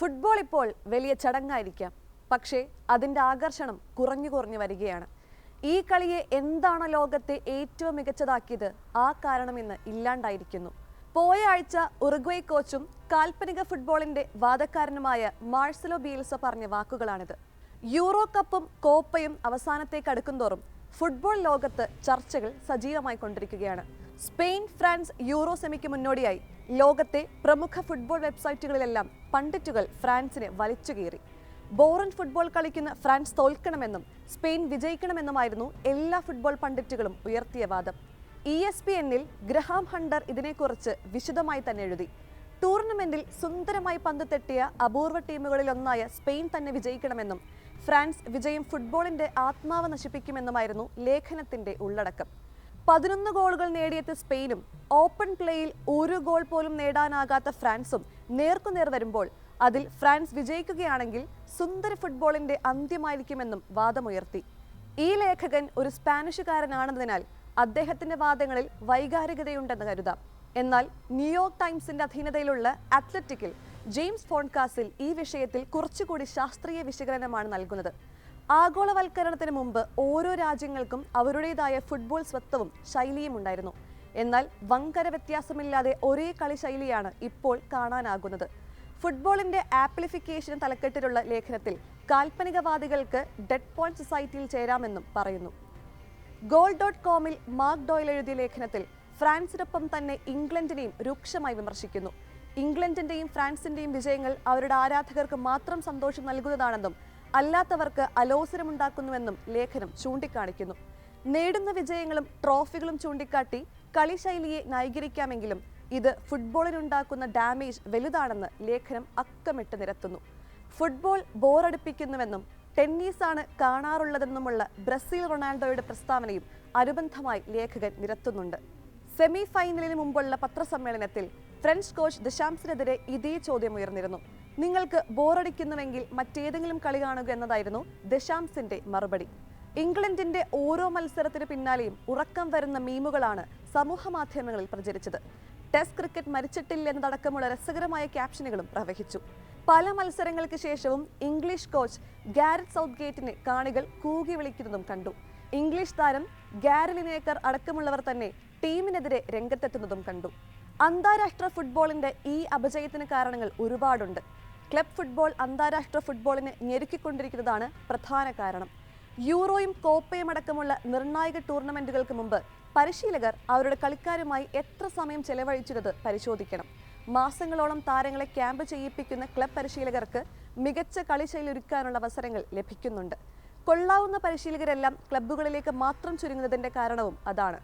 Football ഇപ്പോൾ വലിയ ചടങ്ങായിരിക്കാം. പക്ഷേ അതിന്റെ ആകർഷണം കുറഞ്ഞു കുറഞ്ഞു വരികയാണ്. ഈ കളിയെ എന്താണ് ലോകത്തെ ഏറ്റവും മികച്ചതാക്കിയത് ആ കാരണം ഇന്ന് ഇല്ലാണ്ടായിരിക്കുന്നു. പോയ ആഴ്ച ഉറുഗ്വേ കോച്ചും കാൽപ്പനിക ഫുട്ബോളിന്റെ വാദക്കാരനുമായ മാഴ്സലോ ബീൽസ പറഞ്ഞ വാക്കുകളാണിത്. യൂറോ കപ്പും കോപ്പയും അവസാനത്തേക്ക് അടുക്കുന്തോറും ഫുട്ബോൾ ലോകത്ത് ചർച്ചകൾ സജീവമായി കൊണ്ടിരിക്കുകയാണ്. സ്പെയിൻ ഫ്രാൻസ് യൂറോ സെമിക്ക് മുന്നോടിയായി. ലോകത്തെ പ്രമുഖ ഫുട്ബോൾ വെബ്സൈറ്റുകളിലെല്ലാം പണ്ഡിറ്റുകൾ ഫ്രാൻസിനെ വലിച്ചുകീറി ബോറൻ ഫുട്ബോൾ കളിക്കുന്ന ഫ്രാൻസ് തോൽക്കണമെന്നും സ്പെയിൻ വിജയിക്കണമെന്നുമായിരുന്നു എല്ലാ ഫുട്ബോൾ പണ്ഡിറ്റുകളും ഉയർത്തിയ വാദം. ഇ എസ് പി എന്നിൽ ഗ്രഹാം ഹണ്ടർ ഇതിനെക്കുറിച്ച് വിശദമായി തന്നെ എഴുതി. ടൂർണമെന്റിൽ സുന്ദരമായി പന്ത് തെട്ടിയ അപൂർവ ടീമുകളിലൊന്നായ സ്പെയിൻ തന്നെ വിജയിക്കണമെന്നും ഫ്രാൻസ് വിജയം ഫുട്ബോളിന്റെ ആത്മാവ് നശിപ്പിക്കുമെന്നുമായിരുന്നു ലേഖനത്തിന്റെ ഉള്ളടക്കം. പതിനൊന്ന് ഗോളുകൾ നേടിയെത്തിയ സ്പെയിനും ഓപ്പൺ പ്ലേയിൽ ഒരു ഗോൾ പോലും നേടാനാകാത്ത ഫ്രാൻസും നേർക്കുനേർ വരുമ്പോൾ അതിൽ ഫ്രാൻസ് വിജയിക്കുകയാണെങ്കിൽ സുന്ദര ഫുട്ബോളിന്റെ അന്ത്യമായിരിക്കുമെന്നും വാദമുയർത്തി. ഈ ലേഖകൻ ഒരു സ്പാനിഷുകാരനാണെന്നതിനാൽ അദ്ദേഹത്തിന്റെ വാദങ്ങളിൽ വൈകാരികതയുണ്ടെന്ന് കരുതാം. എന്നാൽ ന്യൂയോർക്ക് ടൈംസിന്റെ അധീനതയിലുള്ള അത്ലറ്റിക്കിൽ ജെയിംസ് ഫോൺകാസിൽ ഈ വിഷയത്തിൽ കുറച്ചുകൂടി ശാസ്ത്രീയ വിശകലനമാണ് നൽകുന്നത്. ആഗോളവൽക്കരണത്തിന് മുമ്പ് ഓരോ രാജ്യങ്ങൾക്കും അവരുടേതായ ഫുട്ബോൾ സ്വത്വവും ശൈലിയും ഉണ്ടായിരുന്നു. എന്നാൽ വങ്കര വ്യത്യാസമില്ലാതെ ഒരേ കളി ശൈലിയാണ് ഇപ്പോൾ കാണാനാകുന്നത്. ഫുട്ബോളിന്റെ ആപ്ലിഫിക്കേഷൻ തലക്കെട്ടിലുള്ള ലേഖനത്തിൽ കാൽപ്പനികവാദികൾക്ക് ഡെഡ് പോയിന്റ് സൊസൈറ്റിയിൽ ചേരാമെന്നും പറയുന്നു. ഗോൾ ഡോട്ട് കോമിൽ മാർക്ക് ഡോയിൽ എഴുതിയ ലേഖനത്തിൽ ഫ്രാൻസിനൊപ്പം തന്നെ ഇംഗ്ലണ്ടിനെയും രൂക്ഷമായി വിമർശിക്കുന്നു. ഇംഗ്ലണ്ടിന്റെയും ഫ്രാൻസിന്റെയും വിജയങ്ങൾ അവരുടെ ആരാധകർക്ക് മാത്രം സന്തോഷം നൽകുന്നതാണെന്നും അല്ലാത്തവർക്ക് അലോസരമുണ്ടാക്കുന്നുവെന്നും ലേഖനം ചൂണ്ടിക്കാണിക്കുന്നു. നേടുന്ന വിജയങ്ങളും ട്രോഫികളും ചൂണ്ടിക്കാട്ടി കളിശൈലിയെ ന്യായീകരിക്കാമെങ്കിലും ഇത് ഫുട്ബോളിനുണ്ടാക്കുന്ന ഡാമേജ് വലുതാണെന്ന് ലേഖനം അക്കമിട്ട് നിരത്തുന്നു. ഫുട്ബോൾ ബോറടിപ്പിക്കുന്നുവെന്നും ടെന്നീസാണ് കാണാറുള്ളതെന്നുമുള്ള ബ്രസീൽ റൊണാൾഡോയുടെ പ്രസ്താവനയും അനുബന്ധമായി ലേഖകൻ നിരത്തുന്നുണ്ട്. സെമി ഫൈനലിന് മുമ്പുള്ള പത്രസമ്മേളനത്തിൽ ഫ്രഞ്ച് കോച്ച് ദശാംസിനെതിരെ ഇതേ ചോദ്യം ഉയർന്നിരുന്നു. നിങ്ങൾക്ക് ബോറടിക്കുന്നുവെങ്കിൽ മറ്റേതെങ്കിലും കളി കാണുക എന്നതായിരുന്നു ദശാംസിന്റെ മറുപടി. ഇംഗ്ലണ്ടിന്റെ ഓരോ മത്സരത്തിന് പിന്നാലെയും ഉറക്കം വരുന്ന മീമുകളാണ് സമൂഹ മാധ്യമങ്ങളിൽ പ്രചരിച്ചത്. ടെസ്റ്റ് ക്രിക്കറ്റ് മരിച്ചിട്ടില്ല എന്നതടക്കമുള്ള രസകരമായ ക്യാപ്ഷനുകളും പ്രവഹിച്ചു. പല മത്സരങ്ങൾക്ക് ശേഷവും ഇംഗ്ലീഷ് കോച്ച് ഗാരറ്റ് സൗത്ത് ഗേറ്റിനെ കാണികൾ കൂകി വിളിക്കുന്നതും കണ്ടു. ഇംഗ്ലീഷ് താരം ഗാരലിനേക്കർ അടക്കമുള്ളവർ തന്നെ ടീമിനെതിരെ രംഗത്തെത്തുന്നതും കണ്ടു. അന്താരാഷ്ട്ര ഫുട്ബോളിന്റെ ഈ അപജയത്തിന് കാരണങ്ങൾ ഒരുപാടുണ്ട്. ക്ലബ് ഫുട്ബോൾ അന്താരാഷ്ട്ര ഫുട്ബോളിനെ ഞെരുക്കിക്കൊണ്ടിരിക്കുന്നതാണ് പ്രധാന കാരണം. യൂറോയും കോപ്പയും അടക്കമുള്ള നിർണായക ടൂർണമെന്റുകൾക്ക് മുമ്പ് പരിശീലകർ അവരുടെ കളിക്കാരുമായി എത്ര സമയം ചെലവഴിച്ചിരുന്നത് പരിശോധിക്കണം. മാസങ്ങളോളം താരങ്ങളെ ക്യാമ്പ് ചെയ്യിപ്പിക്കുന്ന ക്ലബ് പരിശീലകർക്ക് മികച്ച കളിശൈലി ഒരുക്കാനുള്ള അവസരങ്ങൾ ലഭിക്കുന്നുണ്ട്. കൊള്ളാവുന്ന പരിശീലകരെല്ലാം ക്ലബ്ബുകളിലേക്ക് മാത്രം ചുരുങ്ങുന്നതിന്റെ കാരണവും അതാണ്.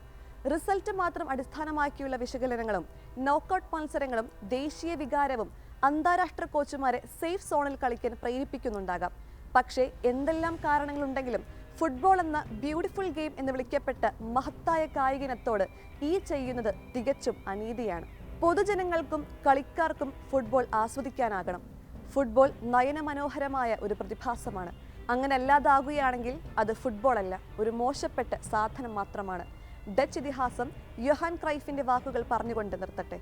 റിസൾട്ട് മാത്രം അടിസ്ഥാനമാക്കിയുള്ള വിശകലനങ്ങളും നോക്കൌട്ട് മത്സരങ്ങളും ദേശീയ വികാരവും അന്താരാഷ്ട്ര കോച്ചുമാരെ സേഫ് സോണിൽ കളിക്കാൻ പ്രേരിപ്പിക്കുന്നുണ്ടാകാം. പക്ഷേ എന്തെല്ലാം കാരണങ്ങളുണ്ടെങ്കിലും ഫുട്ബോൾ എന്ന ബ്യൂട്ടിഫുൾ ഗെയിം എന്ന് വിളിക്കപ്പെട്ട മഹത്തായ കായികനത്തോട് ഈ ചെയ്യുന്നത് തികച്ചും അനീതിയാണ്. പൊതുജനങ്ങൾക്കും കളിക്കാർക്കും ഫുട്ബോൾ ആസ്വദിക്കാനാകണം. ഫുട്ബോൾ നയനമനോഹരമായ ഒരു പ്രതിഭാസമാണ്. അങ്ങനെ അല്ലാതാകുകയാണെങ്കിൽ അത് ഫുട്ബോൾ അല്ല ഒരു മോശപ്പെട്ട സാധനം മാത്രമാണ്. ഡച്ച് ഇതിഹാസം യൊഹാൻ ക്രൈഫിന്റെ വാക്കുകൾ പറഞ്ഞുകൊണ്ട് നിർത്തട്ടെ.